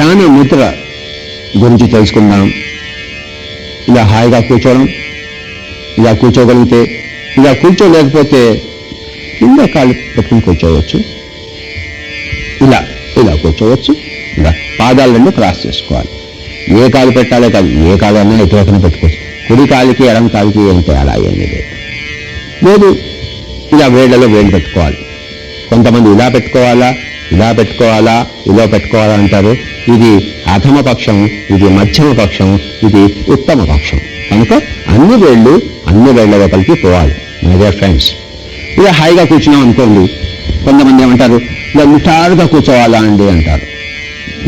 ధ్యాన ముద్ర గురించి తెలుసుకుందాం. ఇలా హాయిగా కూర్చోవడం ఇలా కూర్చోగలిగితే ఇలా కూర్చోలేకపోతే కింద కాళ్ళు పెట్టుకుని కూర్చోవచ్చు. ఇలా ఇలా కూర్చోవచ్చు. ఇలా పాదాలు రెండు క్రాస్ చేసుకోవాలి. ఏ కాలు పెట్టాలో కాదు ఏ కాలు అన్నా ఎటువైపున పెట్టుకోవచ్చు. కుడి కాలికి ఎడం కాలికి ఏం తేడా ఏమీ లేదు. లేదు ఇలా వేళ్ళలో వేళ్ళు పెట్టుకోవాలి. కొంతమంది ఇలా పెట్టుకోవాలా ఇలా పెట్టుకోవాలా ఇలా పెట్టుకోవాలా అంటారు. ఇది అధమ పక్షం ఇది మధ్యమ పక్షం ఇది ఉత్తమ పక్షం. కనుక అన్ని వేళ్ళు అన్ని వేళ్ళ లోపలికి పోవాలి మై డియర్ ఫ్రెండ్స్ ఇలా హాయిగా కూర్చున్నాం అనుకోండి. కొంతమంది ఏమంటారు ఇలా నిటారుగా కూర్చోవాలా అండి అంటారు.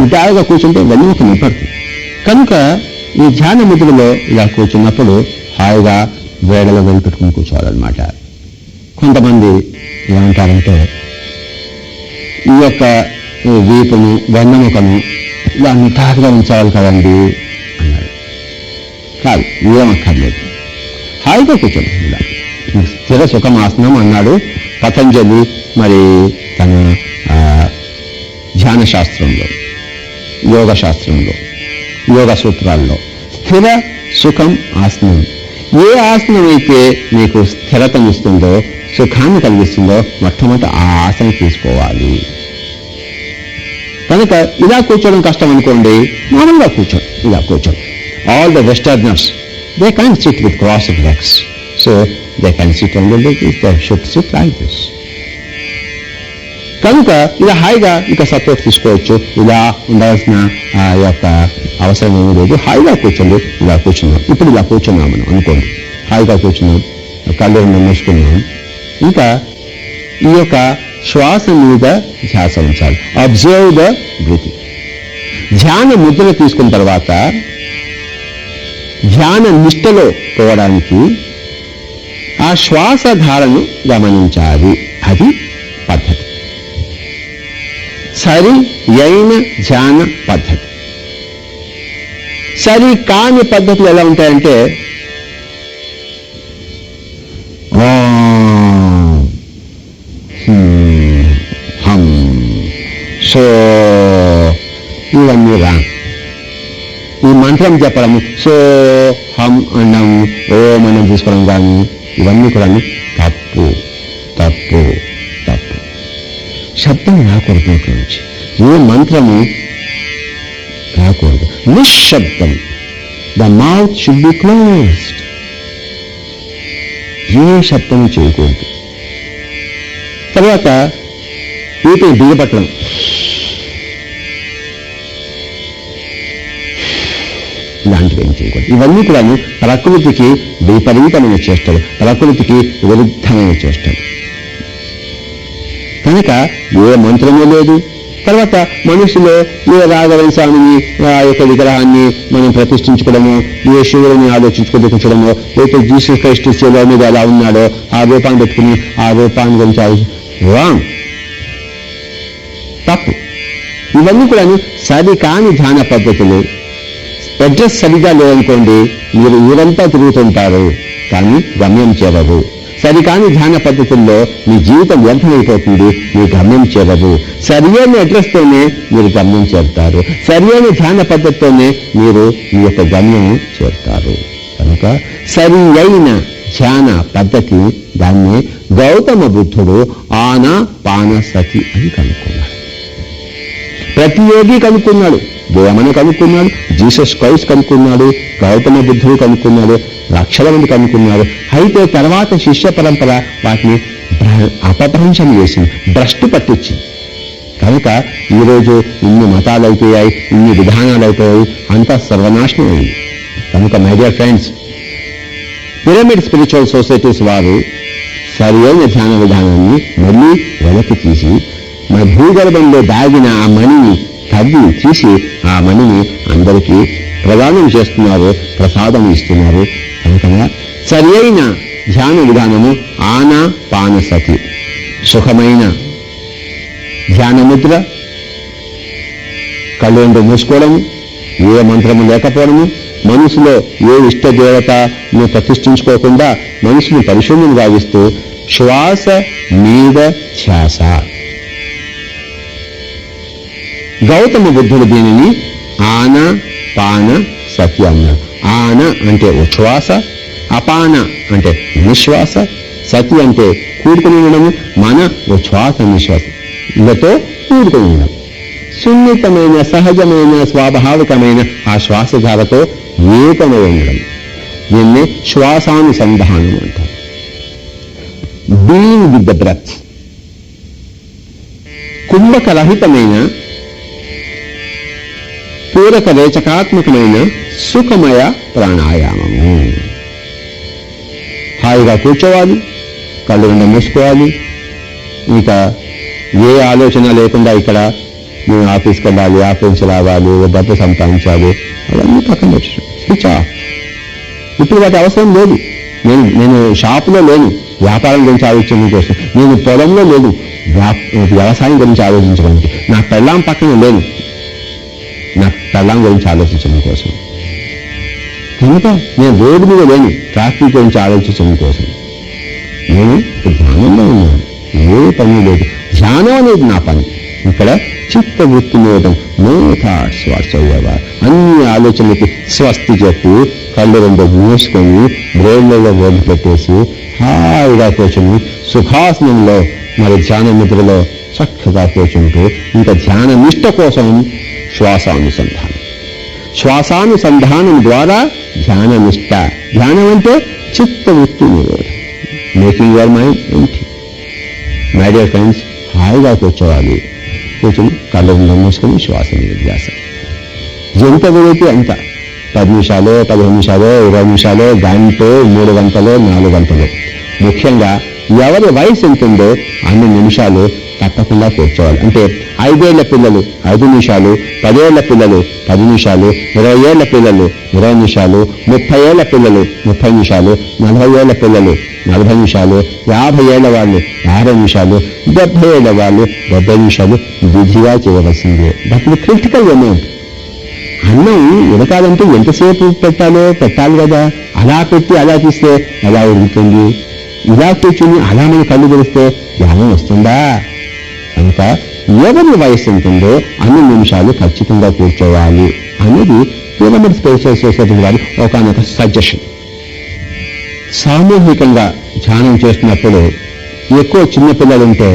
నిటారుగా కూర్చుంటే వెన్నుముక నింపడుతుంది. కనుక ఈ ధ్యాన ముద్రలో ఇలా కూర్చున్నప్పుడు హాయిగా వేడలో వెళ్ళి పెట్టుకుని కూర్చోవాలన్నమాట. కొంతమంది ఏమంటారంటే ఈ యొక్క వీపును వెన్నముకను ఇలా నిటారుగా ఉంచాలి కదండి అన్నాడు. కాదు ఏమక్కర్లేదు హాయిగా కూర్చోండి ఇలా. స్థిర సుఖమాసనం అన్నాడు పతంజలి మరి తన ఆ, ధ్యాన శాస్త్రంలో యోగ శాస్త్రంలో యోగ సూత్రాల్లో. స్థిర సుఖం ఆసనం. ఏ ఆసనమైతే అయితే మీకు స్థిరతనిస్తుందో సుఖాన్ని కలిగిస్తుందో మొట్టమొదటి ఆ ఆసనం తీసుకోవాలి. కనుక ఇలా కూర్చోవడం కష్టం అనుకోండి మామూలుగా కూర్చోండి ఇలా కూర్చోండి all the westerners they can sit with cross legs so they can sit and they should sit like this కనుక ఇలా హాయిగా ఇక సపోర్ట్ తీసుకోవచ్చు. ఇలా ఉండాల్సిన ఆ యొక్క అవసరం ఏమీ లేదు. హాయిగా కూర్చోండి. ఇలా కూర్చున్నాం. ఇప్పుడు ఇలా కూర్చున్నాం మనం అనుకోండి. హాయిగా కూర్చున్నాం. కళ్ళు రెండు మూసుకున్నాం ఇంకా ఈ యొక్క శ్వాస మీద ధ్యాస ఉంచాలి. అబ్జర్వ్ ద బ్రీతి ధ్యాన ముద్ర తీసుకున్న తర్వాత ధ్యాన నిష్టలో పోవడానికి ఆ శ్వాసధారను గమనించాలి. అది పద్ధతి. సరి అయిన ధ్యాన పద్ధతి. సరి కాని పద్ధతులు ఎలా ఉంటాయంటే హ్మ్, హం, సో ఇవన్నీ రా. ఈ మంత్రం చెప్పడం సో హం అనడం ఓం మనం తీసుకోవడం కానీ ఇవన్నీ కూడా తప్పు తప్పు. శబ్దం రాకూడదు నోట్ల నుంచి. ఏ మంత్రము రాకూడదు. నిశ్శబ్దం. The mouth should be closed ఏ శబ్దము చేయకూడదు. తర్వాత ఊపిరి బిగపట్టడం. ఇలాంటివి ఏం చేయకూడదు. ఇవన్నీ కూడా ప్రకృతికి విపరీతమైన చేష్టలు ప్రకృతికి విరుద్ధమైన చేష్టలు. కనుక ఏ మంత్రము లేదు. తర్వాత మనుషులో ఏ రాఘవ స్వామిని ఆ యొక్క విగ్రహాన్ని మనం ప్రతిష్ఠించుకోవడము ఏ శివుడిని ఆలోచించుకుంటూ కూర్చోడము లేకపోతే జీసస్ క్రైస్ట్ శివ మీద ఎలా ఉన్నాడో ఆ రూపాన్ని పెట్టుకుని ఆ రూపాన్ని గురించి రాంగ్ తప్పు. ఇవన్నీ కూడా సరి కాని ధ్యాన పద్ధతులు. అడ్రస్ సరిగా లేవనుకోండి మీరు ఊరంతా తిరుగుతుంటారు కానీ గమ్యం చేరరు. సరికాని ధ్యాన పద్ధతుల్లో మీ జీవితం వ్యర్థమైపోతుంది మీ గమ్యం చేరరు సరియైన అడ్రస్తోనే మీరు గమ్యం చేరుతారు. సరియైన ధ్యాన పద్ధతితోనే మీరు మీ యొక్క గమ్యం చేరుతారు. కనుక సరి అయిన ధ్యాన పద్ధతి దాన్ని గౌతమ బుద్ధుడు ఆన పాన సతి అని కనుక్కున్నాడు ప్రతి యోగి కనుక్కున్నాడు. దేవమని కనుక్కున్నాడు. జీసస్ క్రైస్ట్ కనుక్కున్నాడు. గౌతమ బుద్ధుడు కనుక్కున్నాడు. లక్షల మంది కనుక్కున్నారు అయితే తర్వాత శిష్య పరంపర వాటిని అపభ్రంశం చేసింది. భ్రష్టు పట్టించింది. కనుక ఈరోజు ఇన్ని మతాలు అయిపోయాయి ఇన్ని విధానాలు అయిపోయాయి అంతా సర్వనాశనం అయింది. కనుక my dear friends pyramid spiritual societies వారు సరైన ధ్యాన విధానాన్ని మళ్ళీ వెనక్కి తీసి మన భూగర్భంలో దాగిన ఆ మణిని తవ్వి తీసి ఆ మణిని అందరికీ ప్రదానం చేస్తున్నారు ప్రసాదం ఇస్తున్నారు. కనుక సరి అయిన ధ్యాన విధానము ఆనా పానసతి సుఖమైన ధ్యాన ముద్ర. కళ్ళు రెండు మూసుకోవడము ఏ మంత్రము లేకపోవడము మనసులో ఏ ఇష్టదేవతను ప్రతిష్ఠించుకోకుండా మనసుని పరిశుభ్రం గావిస్తూ శ్వాస మీద శ్వాస గౌతమ బుద్ధుడు దీనిని ఆన పాన సత్య అన్నాడు ఆన అంటే ఉచ్ఛ్వాస అపాన అంటే నిశ్వాస సతి అంటే కూడుకుని ఉండడము మన ఉచ్ఛ్వాస నిశ్వాస. ఇళ్ళతో కూడుకుని ఉండడం. సున్నితమైన సహజమైన స్వాభావికమైన ఆ శ్వాసధారతో ఏకమై ఉండడం. దీన్ని శ్వాసానుసంధానం అంటారు. బీయింగ్ విత్ ద బ్రత్ కుంభకరహితమైన పూరక రేచకాత్మకమైన సుఖమయ ప్రాణాయామము. హాయిగా కూర్చోవాలి కళ్ళు రెండు మూసుకోవాలి. ఇంకా ఏ ఆలోచన లేకుండా ఇక్కడ నేను ఆఫీస్కి వెళ్ళాలి ఆఫీస్ రావాలి డబ్బు సంపాదించాలి అవన్నీ పక్కన పెట్టు స్విచ్ ఆఫ్. ఇప్పుడు వాటి అవసరం లేదు. నేను నేను షాపులో లేను. వ్యాపారం గురించి ఆలోచించడం కోసం. నేను పొలంలో లేదు వ్యా- వ్యవసాయం గురించి ఆలోచించడానికి. నా పెళ్ళాం పక్కన లేను. నా పెళ్ళం గురించి ఆలోచించడం కోసం. కనుక నేను రోడ్డు మీద లేను ట్రాఫిక్ గురించి ఆలోచించడం కోసం. నేను ధ్యానంలో ఉన్నాను. ఏ పని లేదు. ధ్యానం అనేది నా పని. ఇక్కడ చిత్త వృత్తి మోదం నో థాట్స్ వాట్స్ అన్ని ఆలోచనలకి స్వస్తి చెప్పి కళ్ళు రెండు మూసుకొని బ్రెయిన్లలో రోడ్డు పెట్టేసి హాయిగా కూర్చొని సుఖాసనంలో మరి ధ్యాన నిద్రలో చక్కగా కూర్చుంటూ ఇంకా ధ్యాన నిష్ట కోసం శ్వాసానుసంధానం. శ్వాసానుసంధానం ద్వారా ధ్యాననిష్ట. ధ్యానం అంటే చిత్తవృత్తి నిరోధం. Making your mind empty my dear friends హాయిగా కూర్చోవాలి. కూర్చొని కళ్ళు మూసుకొని శ్వాస ధ్యాస. ఎంత వీలైతే అంత. పది నిమిషాలు పదిహేను నిమిషాలు ఇరవై నిమిషాలు గంటో మూడు గంటలు నాలుగు గంటలు. ముఖ్యంగా ఎవరి వయసు ఎంత ఉందో అన్ని నిమిషాలు తప్పకుండా కూర్చోవాలి అంటే ఐదేళ్ళ పిల్లలు ఐదు నిమిషాలు పదేళ్ళ పిల్లలు పది నిమిషాలు ఇరవై ఏళ్ళ పిల్లలు ఇరవై నిమిషాలు ముప్పై ఏళ్ళ పిల్లలు ముప్పై నిమిషాలు నలభై ఏళ్ళ పిల్లలు నలభై నిమిషాలు యాభై ఏళ్ళ వాళ్ళు యాభై నిమిషాలు డెబ్బై ఏళ్ళ వాళ్ళు డెబ్బై నిమిషాలు విధిగా చేయవలసిందే. దట్ క్రిటికల్ అమౌంట్ అన్నం ఉడకాలంటే ఎంతసేపు పెట్టాలో పెట్టాలి కదా. అలా పెట్టి అలా చూస్తే ఎలా ఉడుకుతుంది? ఇలా కూర్చుని అలా మన కళ్ళు తెరిస్తే జ్ఞానం వస్తుందా? కనుక ఎవరి వయసు ఉంటుందో అన్ని నిమిషాలు ఖచ్చితంగా కూర్చోవాలి అనేది పిరమిడ్ స్పిరిచువల్ సొసైటీ వారి ఒకనొక సజెషన్ సామూహికంగా ధ్యానం చేస్తున్నప్పుడు ఎక్కువ చిన్న పిల్లలు ఉంటే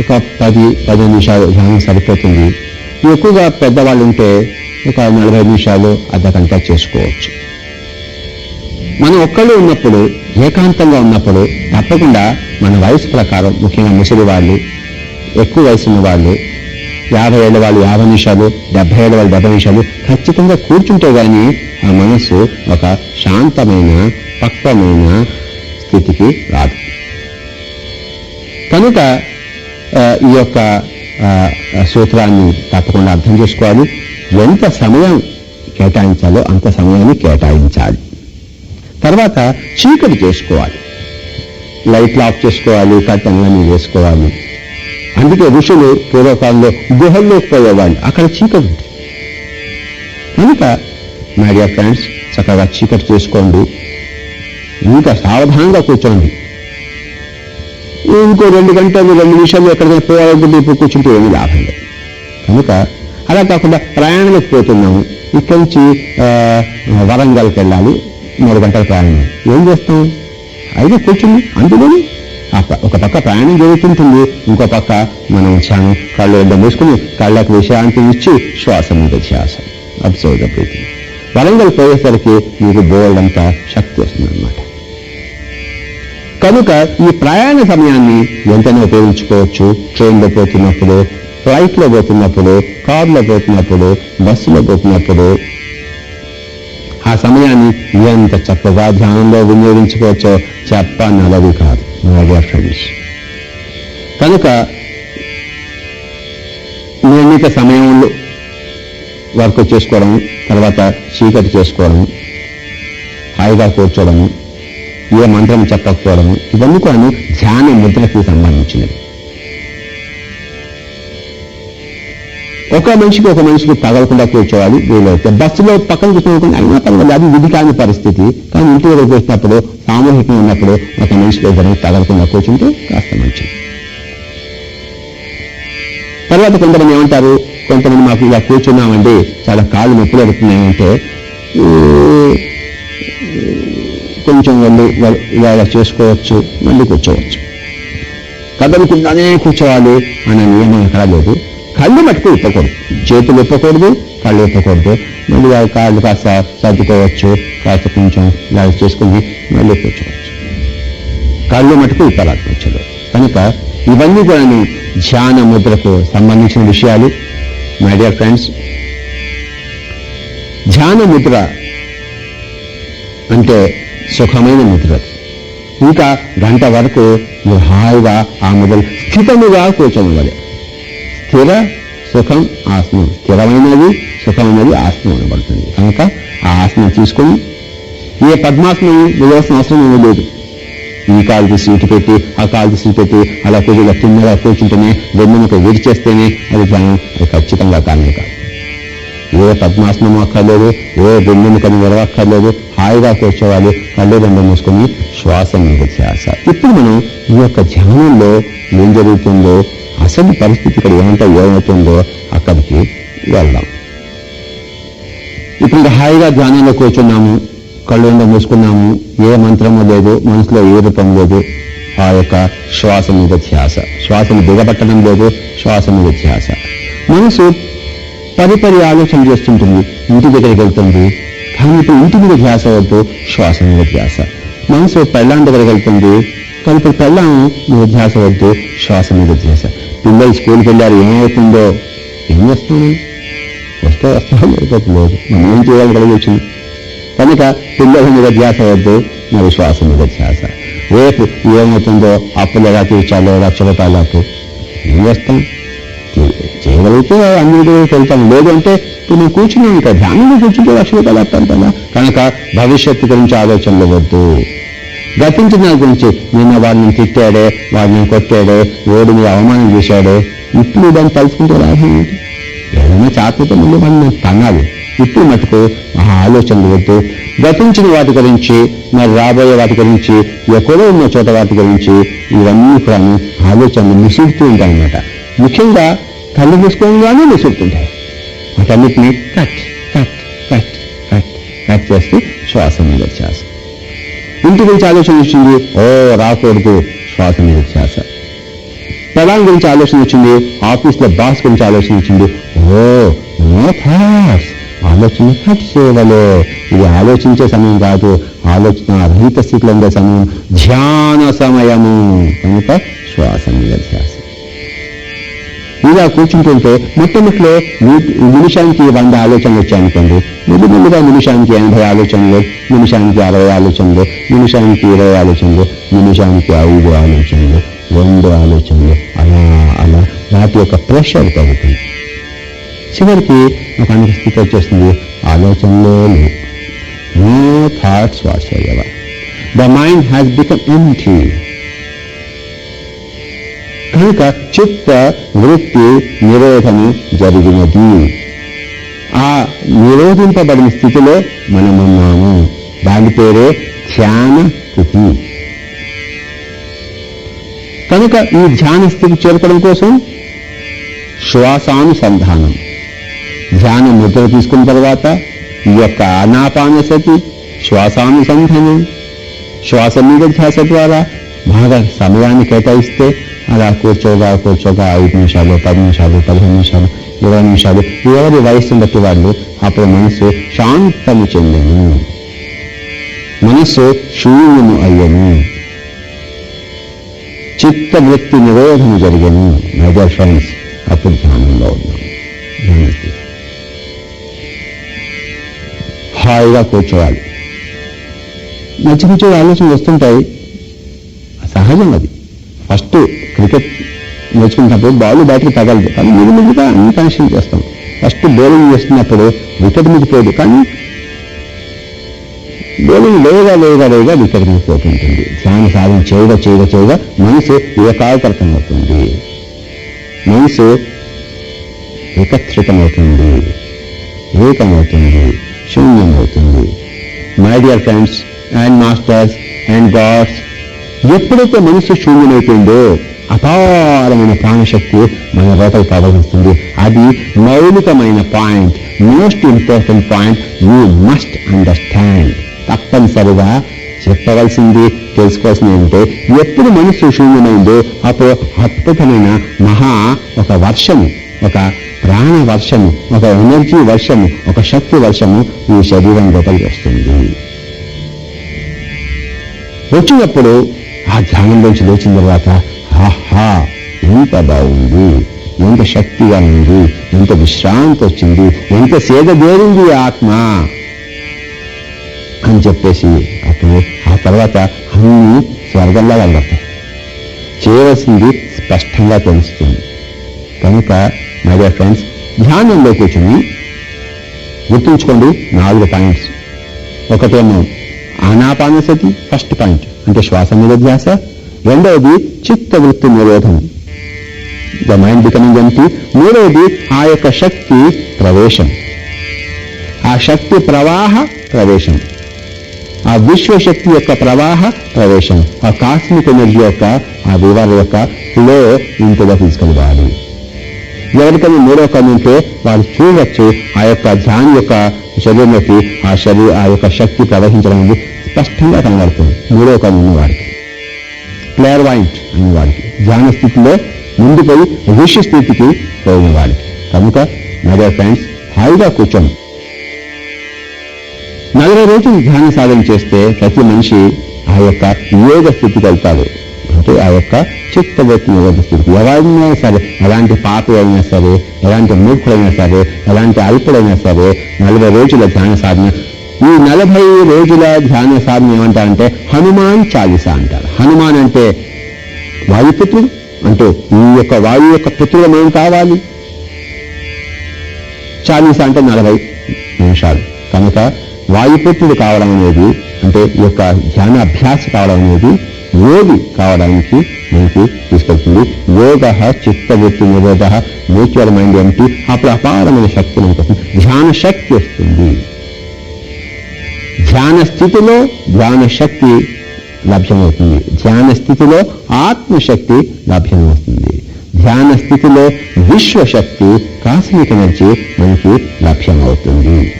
ఒక పది పది నిమిషాలు ధ్యానం సరిపోతుంది. ఎక్కువగా పెద్దవాళ్ళు ఉంటే ఒక నలభై నిమిషాలు అర్ధగంట చేసుకోవచ్చు. మనం ఒక్కళ్ళు ఉన్నప్పుడు ఏకాంతంగా ఉన్నప్పుడు తప్పకుండా మన వయసు ప్రకారం ముఖ్యంగా ముసలి వాళ్ళు ఎక్కువ వయసు ఉన్న వాళ్ళు యాభై ఏళ్ళ వాళ్ళు యాభై నిమిషాలు డెబ్బై ఏళ్ళ వాళ్ళు డెబ్బై నిమిషాలు ఖచ్చితంగా కూర్చుంటే గాని ఆ మనసు ఒక శాంతమైన పక్వమైన స్థితికి రాదు. కనుక ఈ యొక్క ఆ, సూత్రాన్ని తప్పకుండా అర్థం చేసుకోవాలి. ఎంత సమయం కేటాయించాలో అంత సమయాన్ని కేటాయించాలి. తర్వాత చీకటి చేసుకోవాలి. లైట్లు ఆఫ్ చేసుకోవాలి కట్టెన్లన్నీ వేసుకోవాలి. అందుకే ఋషులు పూర్వకాలంలో గుహల్లోకి పోయేవాళ్ళు. అక్కడ చీకటి ఉంటుంది కనుక మై డియర్ ఫ్రెండ్స్ చక్కగా చీకటి చేసుకోండి. ఇంకా సావధానంగా కూర్చోండి. ఇంకో రెండు గంటలు రెండు నిమిషాలు ఎక్కడికైనా పోవాలంటే ఇప్పుడు కూర్చుంటే ఏమీ లాభం లేదు. కనుక అలా కాకుండా ప్రయాణంలోకి పోతున్నాము. ఇక్కడి నుంచి ఆ, వరంగల్కి వెళ్ళాలి. మూడు గంటల ప్రయాణం. ఏం చేస్తాం? అయితే కూర్చుని అందులోని ఒక పక్క ప్రయాణం జరుగుతుంటుంది ఇంకో పక్క మనం ధ్యానం కళ్ళు రెండు మూసుకుని కళ్ళకు విశ్రాంతి ఇచ్చి శ్వాస మీద శ్వాస అబ్జర్వ్ ద బ్రీతింగ్. వరంగల్ పోయేసరికి మీకు బోల్డ్ అంత శక్తి వస్తుంది అనమాట కనుక ఈ ప్రయాణ సమయాన్ని ఎంతైనా ఉపయోగించుకోవచ్చు. ట్రైన్లో పోతున్నప్పుడు ఫ్లైట్లో పోతున్నప్పుడు కార్లో పోతున్నప్పుడు బస్సులో పోతున్నప్పుడు. ఆ సమయాన్ని ఎంత చక్కగా ధ్యానంలో వినియోగించుకోవచ్చో చెప్పనలవి కాదు. మై ఫ్రెండ్స్ కనుక నిర్ణీత సమయంలో వర్క్ చేసుకోవడం తర్వాత చీకటి చేసుకోవడం హాయిగా కూర్చోవడము ఏ మంత్రం చెప్పకపోవడము ఇవన్నీ కూడా ధ్యాన ముద్రకి సంబంధించినవి. ఒక మనిషికి ఒక మనిషికి తగలకుండా కూర్చోవాలి వీలైతే బస్సులో పక్కన కూర్చోకుండా అయినా పర్వాలేదు అది విధి కాని పరిస్థితి. కానీ ఇంటి దగ్గర కూర్చున్నప్పుడు సామూహికంగా ఉన్నప్పుడు ఒక మనిషికి ఇద్దరు తగలకుండా కూర్చుంటే కాస్త మంచిది. తర్వాత కొందరు ఏమంటారు కొంతమంది మాకు ఇలా కూర్చున్నామండి చాలా కాళ్ళు నొప్పులు పెడుతున్నాయంటే కొంచెం వెళ్ళి వాళ్ళు ఇలా ఇలా చేసుకోవచ్చు మళ్ళీ కూర్చోవచ్చు. కదలకుండానే కూర్చోవాలి అనే నియమం ఎక్కడా లేదు. కళ్ళు మట్టుకు ఇప్పకూడదు. చేతులు ఇప్పకూడదు కళ్ళు ఇప్పకూడదు. మళ్ళీ కాళ్ళు కాస్త సర్దుకోవచ్చు కాస్త కొంచెం ఇలా చేసుకుని మళ్ళీ కూర్చోవచ్చు. కళ్ళు మటుకు ఇప్పరాదు కనుక ఇవన్నీ కూడా ధ్యాన ముద్రకు సంబంధించిన విషయాలు. మై డియర్ ఫ్రెండ్స్ ధ్యాన ముద్ర అంటే సుఖమైన ముద్ర. ఇంకా గంట వరకు హాయిగా ఆ ముద్ర స్థితముగా కూర్చోవాలి స్థిర సుఖం ఆసనం స్థిరమైనది సుఖమైనది ఆసనం అనబడుతుంది. కనుక ఆ ఆసనం తీసుకొని ఏ పద్మాసనం వేయాల్సిన అవసరం ఏమీ లేదు. ఈ కాలు తీసి ఇటు పెట్టి ఆ కాలు తీసి ఇటు పెట్టి అలా కొద్దిగా తిన్నగా కూర్చుంటేనే వెన్నెముక విడిచేస్తేనే అది ధ్యానం అది ఖచ్చితంగా కానే కాదు. ఏ పద్మాసనం అక్కర్లేదు ఏ వెన్నెముకని విరవక్కర్లేదు హాయిగా కూర్చోవాలి కళ్ళు రెండు మూసుకొని శ్వాస మీద ధ్యాస ఇప్పుడు మనం ఈ యొక్క ధ్యానంలో ఏం జరుగుతుందో అసలు పరిస్థితి ఇక్కడ ఏమంటే ఏమవుతుందో అక్కడికి వెళ్దాం. ఇప్పుడు హాయిగా ధ్యానంలో కూర్చున్నాము కళ్ళు మూసుకున్నాము ఏ మంత్రము లేదు మనసులో ఏ రూపం లేదు. ఆ యొక్క శ్వాస మీద ధ్యాస శ్వాసను దిగబట్టడం లేదు శ్వాస మీద ధ్యాస. మనసు పరిపరి ఆలోచన చేస్తుంటుంది ఇంటి దగ్గరికి వెళ్తుంది కానీ ఇప్పుడు ఇంటి మీద ధ్యాస వద్దు శ్వాస మీద ధ్యాస. మనసు పెళ్ళాం దగ్గరికి వెళ్తుంది కానీ ఇప్పుడు పెళ్ళాం మీద ధ్యాస వద్దు శ్వాస మీద ధ్యాస. పిల్లలు స్కూల్కి వెళ్ళారు ఏమవుతుందో ఏం చేస్తాను వస్తే వస్తాం లేకపోతే లేదు మనం ఏం చేయాలి కలిగి వచ్చింది కనుక పిల్లల మీద ధ్యాస వద్దు నా విశ్వాసం మీద ధ్యాస. రేపు ఏమవుతుందో అప్పులు ఎలా తీర్చాలో లక్ష ఏం చేస్తాం? చేయగలిగితే అన్ని వెళ్తాం లేదంటే ఇప్పుడు నేను కూర్చున్నాను ఇంకా ధ్యానంలో కూర్చుంటే లక్ష రూపాయలు కదా కనుక భవిష్యత్తు గురించి ఆలోచనలు వద్దు. గతించిన దాని గురించి నిన్న వాడిని తిట్టాడే వాడిని కొట్టాడే రోడ్డు మీద అవమానం చేశాడే. ఇప్పుడు దాన్ని తలుచుకుంటే లాభం ఏంటి? ఏదైనా చాకపోతే ముందు వాడిని తనాలి ఇప్పుడు మటుకు ఆ ఆలోచనలు వద్దు. గతించిన వాటి గురించి మరి రాబోయే వాటి గురించి ఎక్కడో ఉన్న చోట వాటి గురించి ఇవన్నీ కూడా ఆలోచనలు మిసులుతూ ఉంటాయన్నమాట. ముఖ్యంగా కళ్ళు మూసుకోగానే మిసులుతుంటాయి వాటన్నిటిని cut cut cut cut cut చేస్తే శ్వాస మీద శ్వాస ఇంటి గురించి ఆలోచన వచ్చింది. ఓ రాకూడదు శ్వాస మీద శ్వాస. ప్రధాన గురించి ఆలోచన వచ్చింది. ఆఫీస్లో బాస్ గురించి ఆలోచన వచ్చింది. ఓ నో థాట్స్ ఆలోచన చేయవలే ఇది ఆలోచించే సమయం కాదు. ఆలోచన రహిత స్థితిలో ఉండే సమయం. ధ్యాన సమయము. కనుక శ్వాస మీద ధ్యాస. ఇలా కూర్చుంటుంటే మొట్టమొదటిలో నిమిషానికి వంద ఆలోచనలు వచ్చాయనుకోండి. ముందు ముందుగా నిమిషానికి ఎనభై ఆలోచనలు నిమిషానికి అరవై ఆలోచనలు నిమిషానికి ఇరవై ఆలోచనలు నిమిషానికి ఐదు ఆలోచనలు రెండు ఆలోచనలు అలా అలా వాటి యొక్క ప్రెషర్ పెరుగుతుంది చివరికి నాకు అనేక స్థితి వచ్చేస్తుంది ఆలోచనలో లేవు. No thoughts whatsoever the mind has become empty కనుక చిత్త వృత్తి నిరోధము జరిగినది. ఆ నిరోధింపబడిన స్థితిలో మనమున్నాము. దాని పేరే ధ్యాన స్థితి. కనుక ఈ ధ్యాన స్థితి చేరుకోవడం కోసం శ్వాసానుసంధానం. ధ్యాన ముద్ర తీసుకున్న తర్వాత ఈ యొక్క అనాపానసతి శ్వాసానుసంధానం శ్వాస మీద ధ్యాస ద్వారా బాగా సమయాన్ని కేటాయిస్తే అలా కూర్చోగా కూర్చోగా ఐదు నిమిషాలు పది నిమిషాలు పదిహేను నిమిషాలు ఇరవై నిమిషాలు ఎవరి వయస్సును బట్టి వాళ్ళు అప్పుడు మనసు శాంతము చెందను. మనస్సు శూన్యము అయ్యను. చిత్తవృత్తి నిరోధము జరిగను. మై ఫ్రెండ్స్ అప్పుడు ధ్యానంలో ఉన్నాం. హాయిగా కూర్చోవాలి. మంచి మంచి ఆలోచనలు వస్తుంటాయి. సహజం అది. ఫస్ట్ క్రికెట్ నేర్చుకున్నప్పుడు బాల్ బ్యాటరీ తగలదు కానీ మీద మీదుగా అన్ని చేస్తాం. ఫస్ట్ బౌలింగ్ చేస్తున్నప్పుడు వికెట్ మీద పోదు. కానీ బౌలింగ్ లేగా లేగా లేగా వికెట్ మీద పోతుంటుంది. ధ్యాన సాధన చేయగా చేయగా చేయగా మనసు ఏకాగ్రతం అవుతుంది మనసు ఏకత్రితమవుతుంది. ఏకమవుతుంది. శూన్యమవుతుంది. My dear friends and masters and gods ఎప్పుడైతే మనసు శూన్యమైపోయిందో అపారమైన ప్రాణశక్తి మన లోపల ప్రవహిస్తుంది. అది మౌలికమైన point most important point you must understand తప్పనిసరిగా చెప్పవలసింది తెలుసుకోవాల్సింది ఏంటంటే ఎప్పుడు మనసు శూన్యమైందో అప్పుడు అద్భుతమైన మహా ఒక వర్షము ఒక ప్రాణ వర్షము ఒక ఎనర్జీ వర్షము ఒక శక్తి వర్షము ఈ శరీరం లోపలికి వస్తుంది. వచ్చినప్పుడు ఆ ధ్యానంలోంచి లేచిన తర్వాత హహా ఎంత బాగుంది ఎంత శక్తిగా ఉంది ఎంత విశ్రాంతి వచ్చింది ఎంత సేద దేరింది ఆత్మ అని చెప్పేసి అప్పుడు ఆ తర్వాత అన్ని స్వర్గంలో కనబడతాయి చేయవలసింది స్పష్టంగా తెలుస్తుంది. కనుక మై డియర్ ఫ్రెండ్స్ ధ్యానంలో కూర్చుని గుర్తుంచుకోండి నాలుగు పాయింట్స్. ఒకటేమో ఆనాపానసతి ఫస్ట్ పాయింట్ అంటే శ్వాస మీద ధ్యాస రెండవది చిత్త వృత్తి నిరోధం. ద మైండ్ బికమింగ్ ఎంటీ మూడవది ఆ యొక్క శక్తి ప్రవేశం. ఆ శక్తి ప్రవాహ ప్రవేశం. ఆ విశ్వశక్తి యొక్క ప్రవాహ ప్రవేశం. ఆ కాస్మిక్ ఎనర్జీ యొక్క ఆ వివర యొక్క ఫ్లో ఇంటిగా తీసుకెళ్ళాలి ఎవరికైనా మూడో కన్ను ఉంటే వారు చూడవచ్చు ఆ యొక్క ధ్యానం యొక్క శరీరంలోకి ఆ శరీర ఆ యొక్క శక్తి ప్రవహించడం అనేది స్పష్టంగా కనబడుతుంది. మూడో కన్ను వారికి వారికి అనేవాడికి వాయింట్ అనే వాడికి. ధ్యాన స్థితిలో ముందు పోయి స్థితికి పోయినవాడికి కనుక మై ఫ్రెండ్స్ హాయిగా కూర్చోండి. నలభై రోజులు ధ్యాన సాధన చేస్తే ప్రతి మనిషి ఆ యొక్క యోగ స్థితికి వెళ్తాడు. అంటే ఆ యొక్క చిత్తవృత్తి యోగ స్థితికి. ఎవరైనా సరే ఎలాంటి పాప అయినా సరే ఎలాంటి మూర్ఖుడైనా సరే ఎలాంటి అల్పుడైనా సరే నలభై రోజుల ధ్యాన సాధన ఈ నలభై రోజుల ధ్యాన సాధన ఏమంటారంటే హనుమాన్ చాలీసా అంటారు. హనుమాన్ అంటే వాయుపుత్రుడు అంటే ఈ యొక్క వాయు యొక్క పుత్రుడు మనం కావాలి? చాలీసా అంటే నలభై నిమిషాలు. కనుక వాయుపుత్రుడు కావడం అనేది అంటే ఈ యొక్క ధ్యాన అభ్యాస కావడం అనేది యోగి కావడానికి మనకి తీసుకెళ్తుంది యోగ చిత్తవృత్తి నిరోధ మ్యూచువల్ మైండ్ ఏమిటి అప్పుడు అపారమైన శక్తి మనకు వస్తుంది. ధ్యాన శక్తి వస్తుంది. ధ్యాన స్థితిలో ధ్యాన శక్తి లభ్యమవుతుంది. ధ్యాన స్థితిలో ఆత్మశక్తి లభ్యమవుతుంది. ధ్యాన స్థితిలో విశ్వశక్తి కాస్మిక నుంచి మనకి లభ్యమవుతుంది.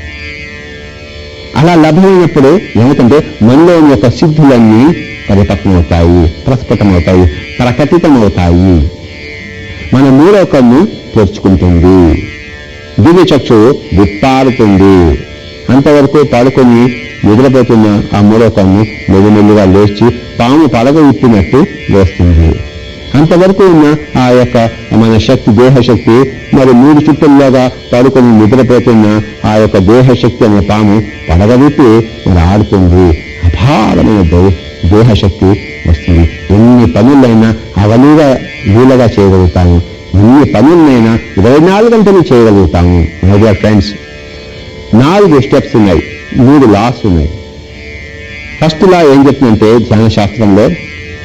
అలా లభ్యమైనప్పుడు ఏమిటంటే మనలోని యొక్క సిద్ధులన్నీ పరిపక్వమవుతాయి ప్రస్ఫుటమవుతాయి ప్రకటితమవుతాయి. మన మూడో కన్ను తెరుచుకుంటుంది. దివ్య చక్షువు విప్పారుతుంది. అంతవరకు పడుకొని నిద్రపోతున్న ఆ మూలకాన్ని కన్ను మెల్లిమెల్లిగా లేచి పాము పడగ విప్పినట్టు లేస్తుంది. అంతవరకు ఉన్న ఆ యొక్క మన శక్తి దేహశక్తి మరి మూడు చుట్టల్లోగా పడుకొని నిద్రపోతున్న ఆ యొక్క దేహశక్తి అనే పాము పడగవిప్పి మరి ఆడుతుంది. అపారమైన దేహశక్తి వస్తుంది. ఎన్ని పనులైనా అవలీగా వీలగా చేయగలుగుతాము. ఎన్ని పనులైనా ఇరవై నాలుగు గంటలు చేయగలుగుతాము. మై డియర్ ఫ్రెండ్స్ నాలుగు స్టెప్స్ ఉన్నాయి. మూడు లాస్ ఉన్నాయి. ఫస్ట్ లా ఏం చెప్తుందంటే ధ్యాన శాస్త్రంలో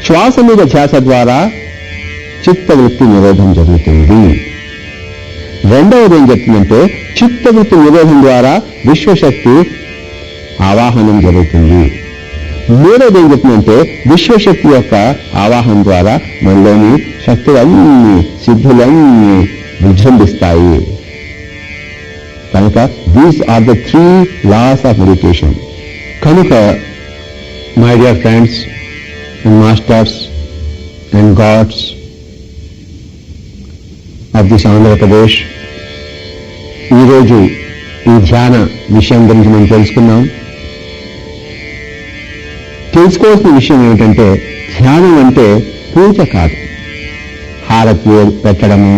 శ్వాస మీద ధ్యాస ద్వారా చిత్తవృత్తి నిరోధం జరుగుతుంది. రెండవది ఏం చెప్తుందంటే చిత్తవృత్తి నిరోధం ద్వారా విశ్వశక్తి ఆవాహనం జరుగుతుంది. మూడవది ఏం చెప్తుందంటే విశ్వశక్తి యొక్క ఆవాహనం ద్వారా మనలోని శక్తులన్నీ సిద్ధులన్నీ విజృంభిస్తాయి. కనుక these are the three laws of meditation కనుక my dear friends and masters and gods of this Andhra Pradesh ఈరోజు ఈ ధ్యాన విషయం గురించి మనం తెలుసుకున్నాం తెలుసుకోవాల్సిన విషయం ఏమిటంటే ధ్యానం అంటే పూజ కాదు. హారతి పెట్టడము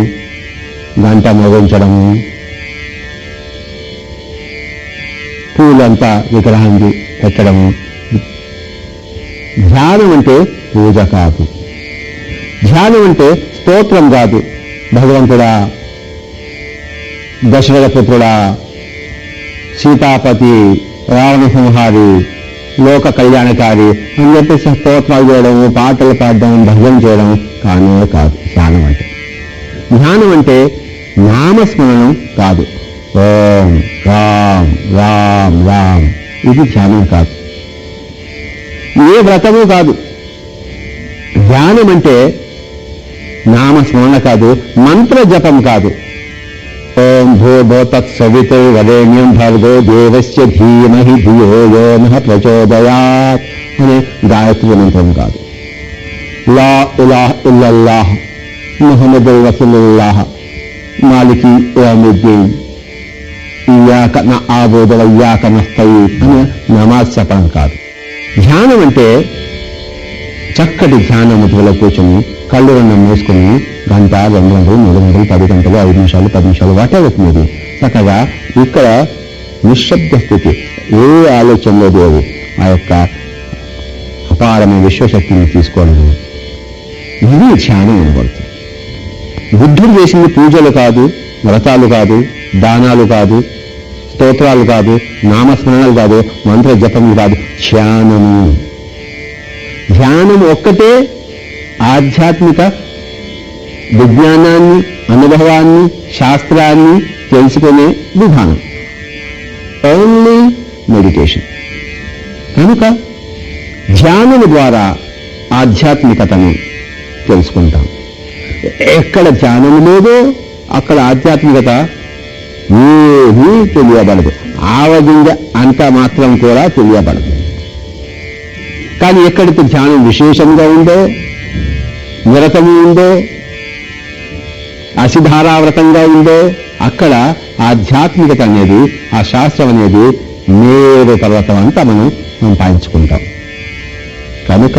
గంట మోగించడము పూలంతా విగ్రహాన్ని పెట్టడము ధ్యానం అంటే పూజ కాదు. ధ్యానం అంటే స్తోత్రం కాదు. భగవంతుడా దశరథ పుత్రుడా సీతాపతి రావణ సంహారి లోక కళ్యాణకారి అని చెప్పేసి స్తోత్రాలు చేయడం పాటలు పాడడం భజన చేయడం కానే కాదు. ధ్యానం అంటే. ధ్యానం అంటే నామస్మరణం కాదు. ఓం రామ్ రామ్ రామ్. ఇది ధ్యానం కాదు. ఏ వ్రతము కాదు. ధ్యానం అంటే నామస్మరణ కాదు మంత్ర జపం కాదు. ఓం భూభో తత్సవితే వరేణ్యం భర్గో దేవస్య ధీమహి ధియో యో నః ప్రచోదయాత్ అనే గాయత్రి మంత్రం కాదు. లా ఇలాహ్ ఇల్లల్లాహ్ మొహమ్మద్ రసూలుల్లాహ్ మాలికి యామిద్దీన్ ఇయాక నా ఆబోధ వయ్యాక నస్తయి అని నమాజ్ చెప్పడం కాదు. ధ్యానం అంటే చక్కటి ధ్యానం ముద్రలో కూర్చొని కళ్ళు రెండు మూసుకొని గంట రెండు గంటలు మూడు గంటలు పది గంటలు ఐదు నిమిషాలు పది నిమిషాలు వాటే అవుతుంది చక్కగా ఇక్కడ నిశ్శబ్ద స్థితి. ఏ ఆలోచనలో లేదు ఆ యొక్క అపారమైన విశ్వశక్తిని తీసుకోవడం ఇది ధ్యానం అనబడుతుంది. బుద్ధుడు చేసింది పూజలు కాదు. వ్రతాలు కాదు దానాలు కాదు స్తోత్రాలు కాదు నామస్మరణలు కాదు మంత్ర జపములు కాదు ధ్యానము. ధ్యానం ఒక్కటే ఆధ్యాత్మిక విజ్ఞానాన్ని అనుభవాన్ని శాస్త్రాన్ని తెలుసుకునే విధానం. ఓన్లీ మెడిటేషన్ కనుక ధ్యానము ద్వారా ఆధ్యాత్మికతను తెలుసుకుంటాం. ఎక్కడ ధ్యానం లేదో అక్కడ ఆధ్యాత్మికత ఏమీ తెలియబడదు. ఆవగింజ అంత మాత్రం కూడా తెలియబడదు. కానీ ఎక్కడికి ధ్యానం విశేషంగా ఉందో నిరతము ఉందో అసిధారావ్రతంగా ఉందో అక్కడ ఆధ్యాత్మికత అనేది ఆ శాస్త్రం అనేది నేరు పర్వతం అంతా మనం సంపాదించుకుంటాం. కనుక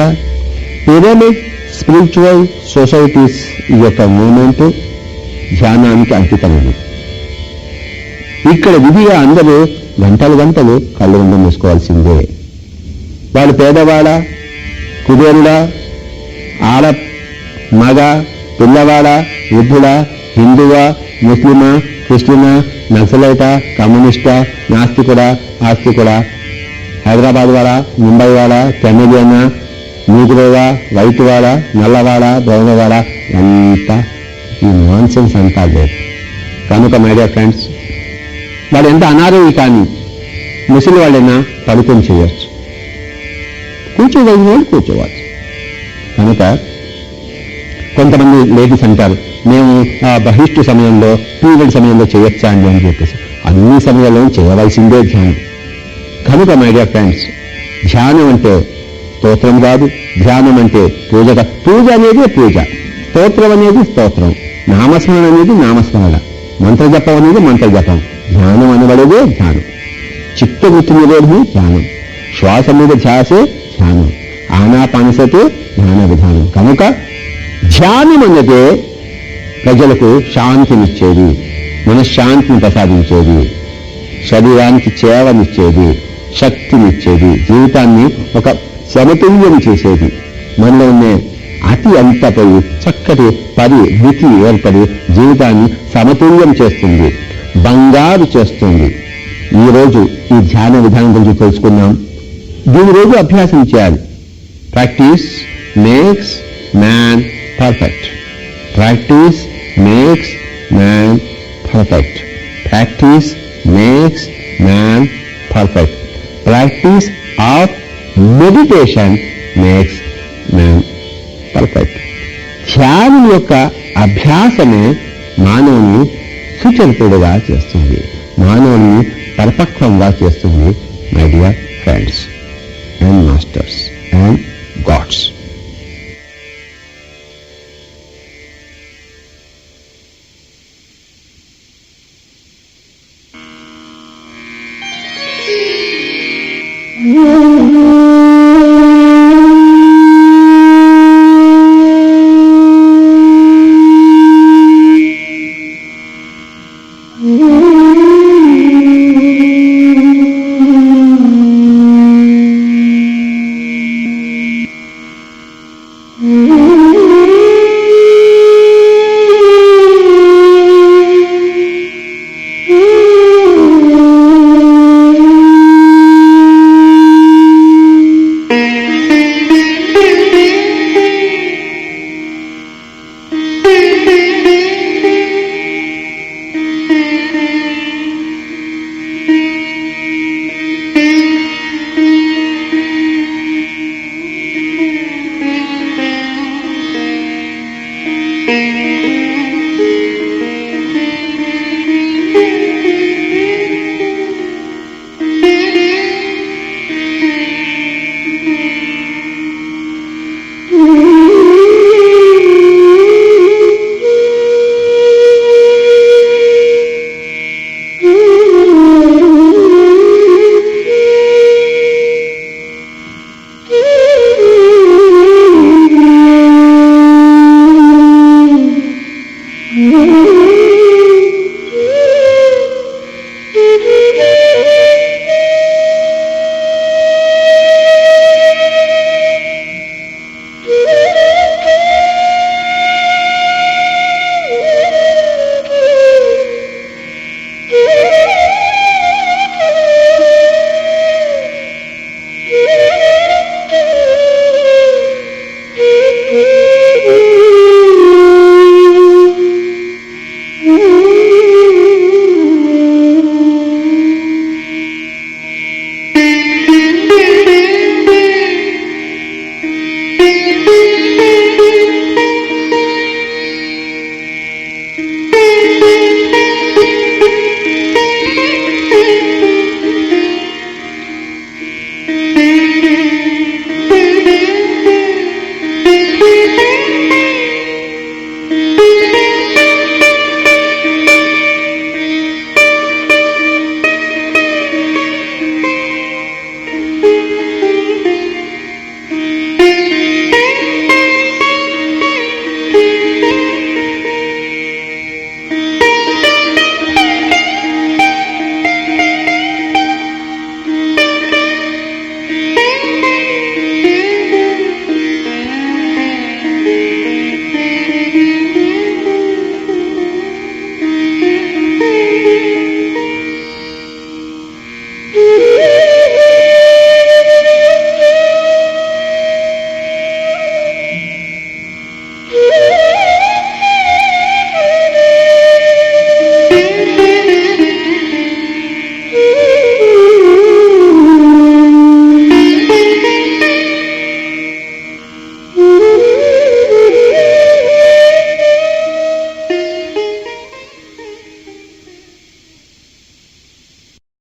పిరమిడ్ స్పిరిచువల్ సొసైటీస్ యొక్క మూమెంట్ ధ్యానానికి అంకితమైనది ఇక్కడ విధిగా అందరూ గంటలు గంటలు కళ్ళు ఉండం మూసుకోవాల్సిందే. వాళ్ళు పేదవాడా కుబేరుడా ఆడ మగ పిల్లవాడా వృద్ధుడా హిందువా ముస్లిమా క్రిస్టియనా నక్సలైట కమ్యూనిస్టా నాస్తికుడా ఆస్తికుడా హైదరాబాద్ వాడా ముంబై వాడా కెనడియనా నీగురోవా వైట్ వాడా నల్లవాడా బ్రౌనవాడా ఎంత ఈ నాన్సెన్స్ అంతా లేదు. కనుక మై డియర్ ఫ్రెండ్స్ వాడు ఎంత అనారోగ్య కానీ ముసలి వాళ్ళైనా పడుకొని చేయొచ్చు. కూర్చోగలిగిన వాళ్ళు కూర్చోవచ్చు కనుక కొంతమంది లేడీస్ అంటారు మేము ఆ బహిష్టు సమయంలో పీరియడ్ సమయంలో చేయొచ్చా అండి? అని చెప్పేసి. అన్ని సమయాల్లో చేయవలసిందే ధ్యానం. కనుక మై డియర్ ఫ్రెండ్స్ ధ్యానం అంటే స్తోత్రం కాదు ధ్యానం అంటే పూజ పూజ అనేది పూజ. స్తోత్రం అనేది స్తోత్రం. నామస్మరణ అనేది నామస్మరణ. మంత్రజపం అనేది మంత్రజపం ధ్యానం అనబడేదే ధ్యానం. చిత్తవృత్తి నిరోధి ధ్యానం. శ్వాస మీద ధ్యాసే ధ్యానం. ఆనాపానసతే ధ్యాన విధానం. కనుక ధ్యానం అన్నదే ప్రజలకు శాంతినిచ్చేది మనశ్శాంతిని ప్రసాదించేది శరీరానికి చేవనిచ్చేది శక్తినిచ్చేది జీవితాన్ని ఒక సమతుల్యం చేసేది. మనలో ఉండే శక్తి అంత పోయి చక్కటి పరి స్థితి ఏర్పడి జీవితాన్ని సమతుల్యం చేస్తుంది బంగారు చేస్తుంది. ఈ రోజు ఈ ధ్యాన విధానం గురించి తెలుసుకున్నాం దీని రోజు అభ్యాసం చేయాలి. Practice makes man perfect practice makes man perfect practice makes man perfect practice of meditation makes man ధ్యానం యొక్క అభ్యాసమే మానవుని సుచరితుడుగా చేస్తుంది. మానవుని పరిపక్వంగా చేస్తుంది my dear friends and masters and gods